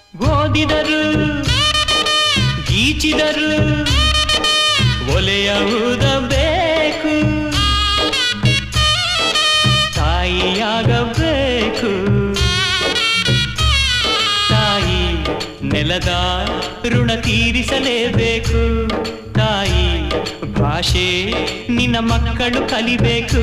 ಓದಿದರು ಗೀಚಿದರು ಒಲೆಯ ಊದಬೇಕು ತಾಯಿಯಾಗಬೇಕು. ತಾಯಿ ನೆಲದ ಋಣ ತೀರಿಸಲೇಬೇಕು. ತಾಯಿ ಭಾಷೆ ನಿನ್ನ ಮಕ್ಕಳು ಕಲಿಬೇಕು.